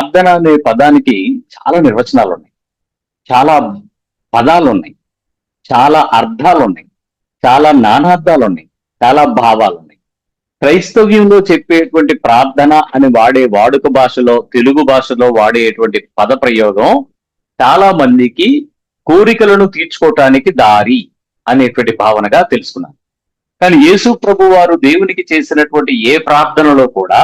ప్రార్థన అనే పదానికి చాలా నిర్వచనాలు ఉన్నాయి చాలా పదాలు ఉన్నాయి చాలా అర్థాలు ఉన్నాయి చాలా నానార్థాలు ఉన్నాయి చాలా భావాలు ఉన్నాయి క్రైస్తవ్యంలో చెప్పేటువంటి ప్రార్థన అని వాడే వాడుక భాషలో తెలుగు భాషలో వాడేటువంటి పద ప్రయోగం చాలా మందికి కోరికలను తీర్చుకోవటానికి దారి అనేటువంటి భావనగా తెలుసుకున్నాను. కానీ యేసు ప్రభు వారు దేవునికి చేసినటువంటి ఏ ప్రార్థనలో కూడా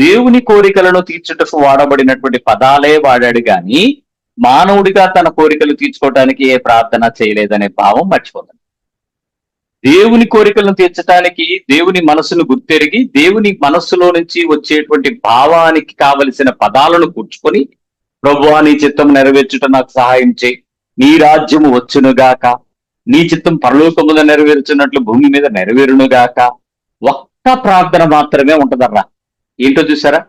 దేవుని కోరికలను తీర్చుటకు వాడబడినటువంటి పదాలే వాడాడు గాని మానవుడిగా తన కోరికలు తీర్చుకోవటానికి ఏ ప్రార్థన చేయలేదనే భావం మర్చిపోతుంది దేవుని కోరికలను తీర్చడానికి దేవుని మనసును గుర్తెరిగి దేవుని మనస్సులో నుంచి వచ్చేటువంటి భావానికి కావలసిన పదాలను కూర్చుకొని ప్రభువా నీ చిత్తం నెరవేర్చుట నాకు సహాయం చేయి. నీ రాజ్యము వచ్చునుగాక. నీ చిత్తం పరలోకముగా నెరవేర్చున్నట్లు భూమి మీద నెరవేరునుగాక. ఒక్క ప్రార్థన మాత్రమే ఉంటదర్రా. ఏంటో చూసారా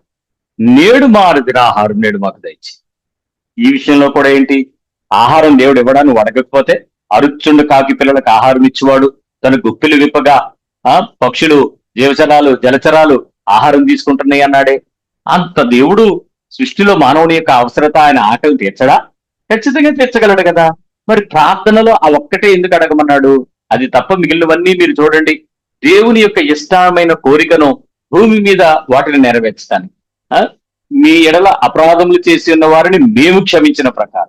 నేడు మారుదిన ఆహారం నేడు మాకు దయచి ఈ విషయంలో కూడా ఏంటి? ఆహారం దేవుడు ఇవ్వడానికి నువ్వు అడగకపోతే అరుచుండు కాకి పిల్లలకు ఆహారం ఇచ్చేవాడు తన గుప్పిలు విప్పగా ఆ పక్షులు జీవచరాలు జలచరాలు ఆహారం తీసుకుంటున్నాయి అన్నాడే. అంత దేవుడు సృష్టిలో మానవుని యొక్క అవసరత ఆయన ఆకలి తీర్చడా? ఖచ్చితంగా తీర్చగలడు కదా. మరి ప్రార్థనలో ఆ ఒక్కటే ఎందుకు అడగమన్నాడు? అది తప్ప మిగిలినవన్నీ మీరు చూడండి. దేవుని యొక్క ఇష్టమైన కోరికను భూమి మీద వాటిని నెరవేర్చడానికి. ఆ? మీ ఎడల అపరాధములు చేసి ఉన్న వారిని మేము క్షమించిన ప్రకారం.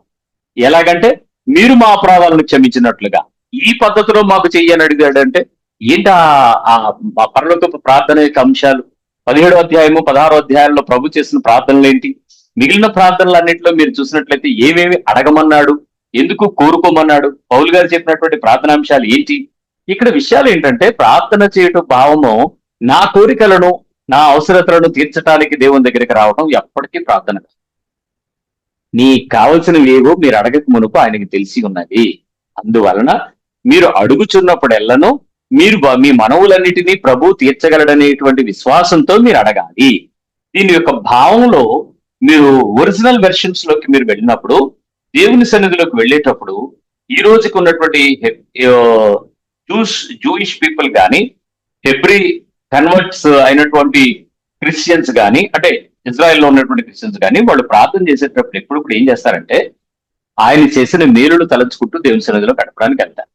ఎలాగంటే మీరు మా అపరాధాలను క్షమించినట్లుగా. ఈ పద్ధతిలో మాకు చెయ్యని అడిగాడంటే ఏంటి ఆ- పరలోకపు ప్రార్థన యొక్క అంశాలు? పదిహేడో అధ్యాయము పదహారో అధ్యాయంలో ప్రభు చేసిన ప్రార్థనలు ఏంటి? మిగిలిన ప్రార్థనలన్నింటిలో మీరు చూసినట్లయితే ఏమేమి అడగమన్నాడు? ఎందుకు కోరుకోమన్నాడు? పౌలు గారు చెప్పినటువంటి ప్రార్థనాంశాలు ఏంటి? ఇక్కడ విషయాలు ఏంటంటే ప్రార్థన చేయటం భావము నా కోరికలను నా అవసరతలను తీర్చడానికి దేవుని దగ్గరికి రావడం ఎప్పటికీ ప్రార్థన కాదు. నీకు కావలసినవి ఏవో మీరు అడగక మునుపు ఆయనకి తెలిసి ఉన్నది అందువలన మీరు అడుగుచున్నప్పుడెల్లను మీరు మీ మనవులన్నిటినీ ప్రభు తీర్చగలడనేటువంటి విశ్వాసంతో మీరు అడగాలి దీని యొక్క భావంలో మీరు ఒరిజినల్ వెర్షన్స్లోకి మీరు వెళ్ళినప్పుడు దేవుని సన్నిధిలోకి వెళ్ళేటప్పుడు ఈ రోజుకున్నటువంటి జూస్ జూయిష్ పీపుల్ కానీ హెబ్రి కన్వర్ట్స్ అయినటువంటి క్రిస్టియన్స్ కానీ అంటే ఇజ్రాయెల్లో ఉన్నటువంటి క్రిస్టియన్స్ కానీ వాళ్ళు ప్రార్థన చేసేటప్పుడు ఎప్పుడు కూడా ఏం చేస్తారంటే ఆయన చేసిన మేలులు తలంచుకుంటూ దేవుని సన్నిధిలో గడపడానికి వెళ్తారు.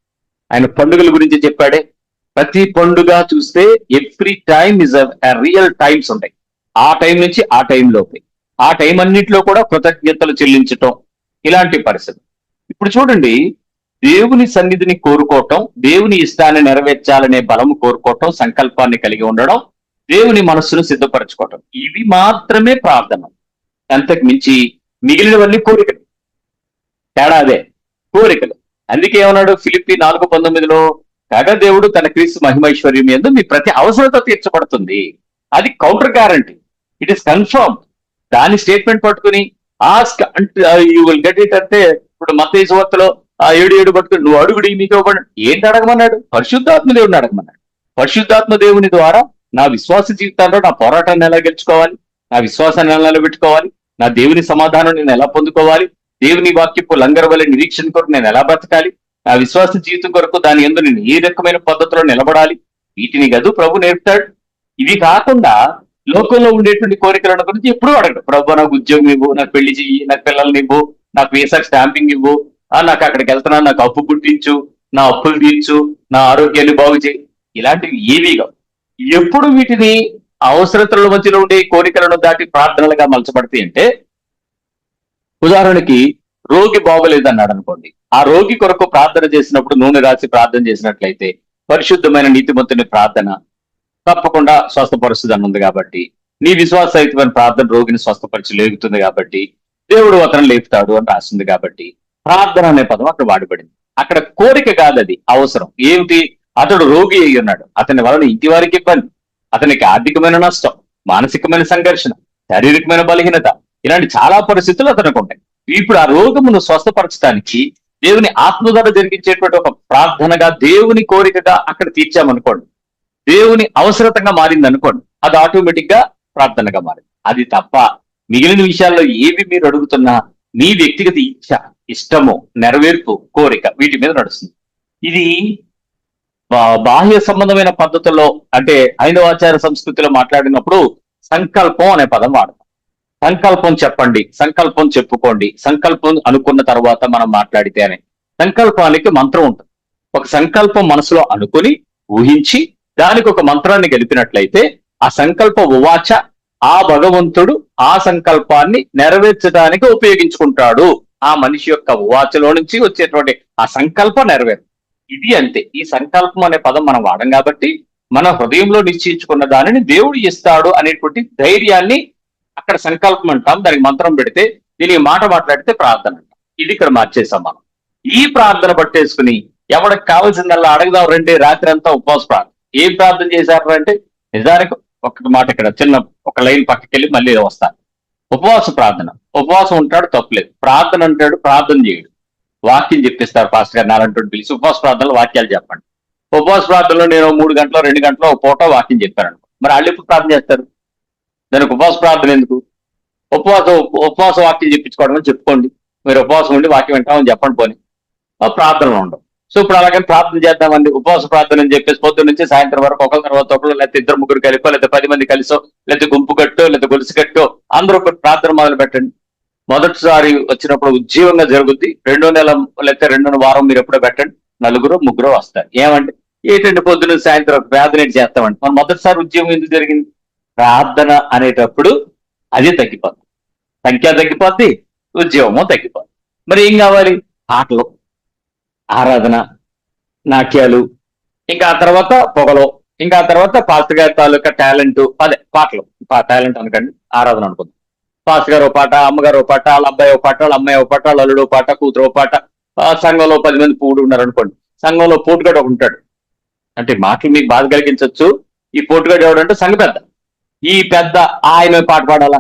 ఆయన పండుగల గురించి చెప్పాడే. ప్రతి పండుగ చూస్తే every time is real times ఉంటాయి. ఆ టైం నుంచి ఆ టైం లోపే. ఆ టైం అన్నింటిలో కూడా కృతజ్ఞతలు చెల్లించటం ఇలాంటి పరిస్థితి. ఇప్పుడు చూడండి దేవుని సన్నిధిని కోరుకోవటం దేవుని ఇష్టాన్ని నెరవేర్చాలనే బలము కోరుకోవటం సంకల్పాన్ని కలిగి ఉండడం దేవుని మనస్సును సిద్ధపరచుకోవటం. ఇవి మాత్రమే ప్రార్థన. అంతకు మించి మిగిలినవన్నీ కోరికలు. తేడా అదే కోరికలు. అందుకే ఏమన్నాడు? ఫిలిపి నాలుగు పంతొమ్మిదిలో కాగా దేవుడు తన క్రీస్తు మహిమైశ్వర్యం ఎందు మీ ప్రతి అవసరత తీర్చబడుతుంది. అది counter guarantee. It is confirm. దాని స్టేట్మెంట్ పట్టుకుని ఆస్క్ అంటే యూ విల్ గెట్ ఇట్ అంటే ఇప్పుడు మత వార్తలో ఆ ఏడు ఏడు పట్టుకుని నువ్వు అడుగుడి మీకు ఇవ్వబడి ఏంటి అడగమన్నాడు? పరిశుద్ధాత్మ దేవుడిని అడగమన్నాడు. పరిశుద్ధాత్మ దేవుని ద్వారా నా విశ్వాస జీవితాల్లో నా పోరాటాన్ని ఎలా గెలుచుకోవాలి? నా విశ్వాసాన్ని ఎలా నిలబెట్టుకోవాలి? నా దేవుని సమాధానం నేను ఎలా పొందుకోవాలి? దేవుని వాక్యపు లంగర్ వల్ల నిరీక్షణ కొరకు నేను ఎలా బ్రతకాలి? నా విశ్వాస జీవితం కొరకు దాని ఎందు నేను ఏ రకమైన పద్ధతిలో నిలబడాలి? వీటిని గదు ప్రభు నేర్పుతాడు. ఇవి కాకుండా లోకంలో ఉండేటువంటి కోరికలను గురించి ఎప్పుడూ అడగడు. ప్రభు నాకు ఉద్యోగం ఇవ్వు నాకు పెళ్ళి చెయ్యి నాకు పిల్లల్ని ఇవ్వు నాకు వీసా స్టాంపింగ్ ఇవ్వు నాకు అక్కడికి వెళ్తున్నా నాకు అప్పు పుట్టించు నా అప్పులు తీర్చు నా ఆరోగ్యాన్ని బాగు చేయి. ఇలాంటివి ఏవి కావు. ఎప్పుడు వీటిని అవసరతల మధ్యలో ఉండే కోరికలను దాటి ప్రార్థనలుగా మలచబడతాయి అంటే ఉదాహరణకి రోగి బాగోలేదు అన్నాడు అనుకోండి. ఆ రోగి కొరకు ప్రార్థన చేసినప్పుడు నూనె రాసి ప్రార్థన చేసినట్లయితే పరిశుద్ధమైన నీతిమంతుని ప్రార్థన తప్పకుండా స్వస్థపరుస్తుంది ఉంది కాబట్టి నీ విశ్వాసయుతమైన ప్రార్థన రోగిని స్వస్థపరిచి లేగుతుంది కాబట్టి దేవుడు అతను లేపుతాడు అని రాసింది కాబట్టి ప్రార్థన అనే పదం అక్కడ వాడబడింది. అక్కడ కోరిక కాదు అది అవసరం. ఏమిటి? అతడు రోగి అయి ఉన్నాడు. అతని వలన ఇంటి వారికి ఇబ్బంది. అతనికి ఆర్థికమైన నష్టం మానసికమైన సంఘర్షణ శారీరకమైన బలహీనత ఇలాంటి చాలా పరిస్థితులు అతనికి ఉంటాయి. ఇప్పుడు ఆ రోగమును స్వస్థపరచడానికి దేవుని ఆత్మ ద్వారా జరిగించేటువంటి ఒక ప్రార్థనగా దేవుని కోరికగా అక్కడ తీర్చామనుకోండి. దేవుని అవసరతంగా మారింది అనుకోండి అది ఆటోమేటిక్గా ప్రార్థనగా మారింది. అది తప్ప మిగిలిన విషయాల్లో ఏవి మీరు అడుగుతున్నా మీ వ్యక్తిగత ఇచ్చ ఇష్టము నెరవేర్పు కోరిక వీటి మీద నడుస్తుంది. ఇది బా- బాహ్య సంబంధమైన పద్ధతుల్లో అంటే ఐదవాచార సంస్కృతిలో మాట్లాడినప్పుడు సంకల్పం అనే పదం వాడతాం. సంకల్పం చెప్పండి సంకల్పం చెప్పుకోండి సంకల్పం అనుకున్న తర్వాత మనం మాట్లాడితే అని. సంకల్పానికి మంత్రం ఉంటుంది. ఒక సంకల్పం మనసులో అనుకుని ఊహించి దానికి ఒక మంత్రాన్ని గెలిపినట్లయితే ఆ సంకల్ప ఉవాచ ఆ భగవంతుడు ఆ సంకల్పాన్ని నెరవేర్చడానికి ఉపయోగించుకుంటాడు. ఆ మనిషి యొక్క ఉవాచలో నుంచి వచ్చేటువంటి ఆ సంకల్పం నెరవేరు. ఇది అంతే. ఈ సంకల్పం అనే పదం మనం వాడం కాబట్టి మన హృదయంలో నిశ్చయించుకున్న దానిని దేవుడు ఇస్తాడు అనేటువంటి ధైర్యాన్ని అక్కడ సంకల్పం అంటాం. దానికి మంత్రం పెడితే దీనికి మాట మాట్లాడితే ప్రార్థన అంటాం. ఇది ఇక్కడ మార్చేసాం మనం ఈ ప్రార్థన పట్టేసుకుని ఎవరికి కావాల్సిందల్లా అడగదాం రండి రాత్రి అంతా ఉపవాస ప్రార్థన. ఏం ప్రార్థన చేశారు అంటే నిజానికి ఒక మాట ఇక్కడ చిన్న ఒక లైన్ పక్కకి వెళ్ళి మళ్ళీ వస్తాను ఉపవాస ప్రార్థన. ఉపవాసం ఉంటాడు తప్పులేదు ప్రార్థన అంటాడు ప్రార్థన చేయడు. వాక్యం చెప్పిస్తారు పాస్టర్ గారు నాలంటూ పిలిచి ఉపవాస ప్రార్థనలో వాక్యాలు చెప్పండి. ఉపవాస ప్రార్థనలో నేను మూడు గంటల రెండు గంటల పూట వాక్యం చెప్పాను. మరి వాళ్ళు ఎప్పుడు ప్రార్థన చేస్తారు? దానికి ఉపవాస ప్రార్థన ఎందుకు? ఉపవాస ఉపవాస వాక్యం చెప్పించుకోవడం చెప్పుకోండి. మీరు ఉపవాసం ఉండి వాక్యం వింటామని చెప్పండి పోని. ప్రార్థనలు ఉండవు సో ఇప్పుడు అలాగని ప్రార్థన చేద్దామండి. ఉపవాస ప్రార్థన అని చెప్పేసి పొద్దున్న నుంచి సాయంత్రం వరకు ఒకరి తర్వాత ఒకరు లేకపోతే ఇద్దరు ముగ్గురు కలిపో లేకపోతే పది మంది కలిసో లేకపోతే గుంపు కట్టో లేకపోతే గొలుసు కట్టో అందరూ ఒక ప్రార్థన మొదలు పెట్టండి. మొదటిసారి వచ్చినప్పుడు ఉజ్జీవంగా జరుగుద్ది. రెండో నెల లేకపోతే రెండో వారం మీరు ఎప్పుడో పెట్టండి. నలుగురు ముగ్గురు వస్తారు. ఏమండి? ఏంటంటే పొద్దున్న సాయంత్రం ప్రార్థన చేస్తామండి? మనం మొదటిసారి ఉద్యమం ఎందుకు జరిగింది? ప్రార్థన అనేటప్పుడు అది తగ్గిపోద్ది. సంఖ్య తగ్గిపోద్ది ఉద్యమము తగ్గిపోద్ది. మరి ఏం కావాలి? పాటలు ఆరాధన నాట్యాలు ఇంకా ఆ తర్వాత పొగలో ఇంకా ఆ తర్వాత పాస్టర్ గారి తాలూకా టాలెంట్ అదే పాటలు. టాలెంట్ అనుకోండి ఆరాధన అనుకుందాం. పాస్టర్ గారు పాట అమ్మగారు పాట వాళ్ళ అబ్బాయి పాట వాళ్ళ అమ్మాయి పాట వాళ్ళ అల్లుడు పాట కూతురు పాట. సంఘంలో పది మంది పూడు ఉన్నారు అనుకోండి. సంఘంలో పోటుగాడు ఒక ఉంటాడు. అంటే మాటలు మీకు బాధ కలిగించవచ్చు ఈ పోటుగాడు ఎవడంటే సంఘ పెద్ద. ఈ పెద్ద ఆయన పాట పాడాలా?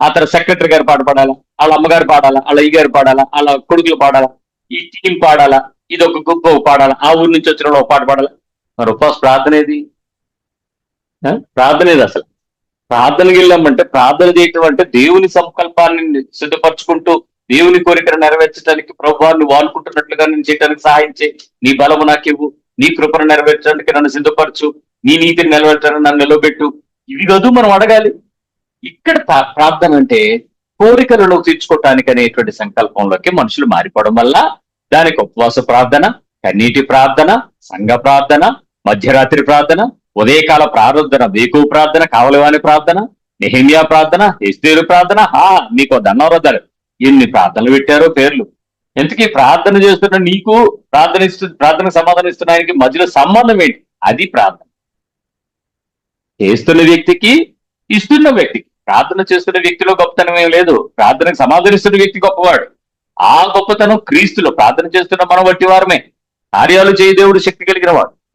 ఆ తర్వాత సెక్రటరీ గారు పాట పాడాలా? వాళ్ళ అమ్మగారు పాడాలా? వాళ్ళ అయ్యగారు పాడాలా? వాళ్ళ కొడుకులు పాడాలా? ఈ టీం పాడాలా? ఇది ఒక గుంపు పాడాలి ఆ ఊరి నుంచి వచ్చిన వాళ్ళు ఒక పాట పాడాలి? మరి ఉపవాస ప్రార్థన ఏది? ప్రార్థన ఏది అసలు? ప్రార్థనకి వెళ్ళామంటే ప్రార్థన చేయటం అంటే దేవుని సంకల్పాన్ని సిద్ధపరచుకుంటూ దేవుని కోరికను నెరవేర్చడానికి ప్రభువాన్ని వాడుకుంటున్నట్లుగా నేను చేయడానికి సహాయం చేయి. నీ బలము నాకు ఇవ్వు. నీ కృపను నెరవేర్చడానికి నన్ను సిద్ధపరచు. నీ నీతిని నెరవేర్చడానికి నన్ను నిలబెట్టు. ఇవి కాదు మనం అడగాలి. ఇక్కడ ప్రా- ప్రార్థన అంటే కోరికలను తీర్చుకోవటానికి అనేటువంటి సంకల్పంలోకి మనుషులు మారిపోవడం వల్ల దానికి ఉపవాస ప్రార్థన కన్నీటి ప్రార్థన సంఘ ప్రార్థన మధ్యరాత్రి ప్రార్థన ఉదయకాల ప్రార్థన వేకు ప్రార్థన కావలవాని ప్రార్థన నిహిమియా ప్రార్థన ఎస్తేరు ప్రార్థన హా మీకు దన్నవరద్దారు ఎన్ని ప్రార్థనలు పెట్టారో పేర్లు. ఎందుకీ ప్రార్థన చేస్తున్న నీకు ప్రార్థన ఇస్తు ప్రార్థన సమాధానం ఇస్తున్న ఆయనకి మధ్యలో సంబంధం ఏంటి? అది ప్రార్థన. చేస్తున్న వ్యక్తికి ఇస్తున్న వ్యక్తికి. ప్రార్థన చేస్తున్న వ్యక్తిలో గొప్పతనం ఏం లేదు. ప్రార్థనకు సమాధానిస్తున్న వ్యక్తి గొప్పవాడు. ఆ గొప్పతనం క్రీస్తులో ప్రార్థన చేస్తున్న మనం వట్టి వారమే. కార్యాలు చేయి దేవుడు శక్తి కలిగిన వాడు.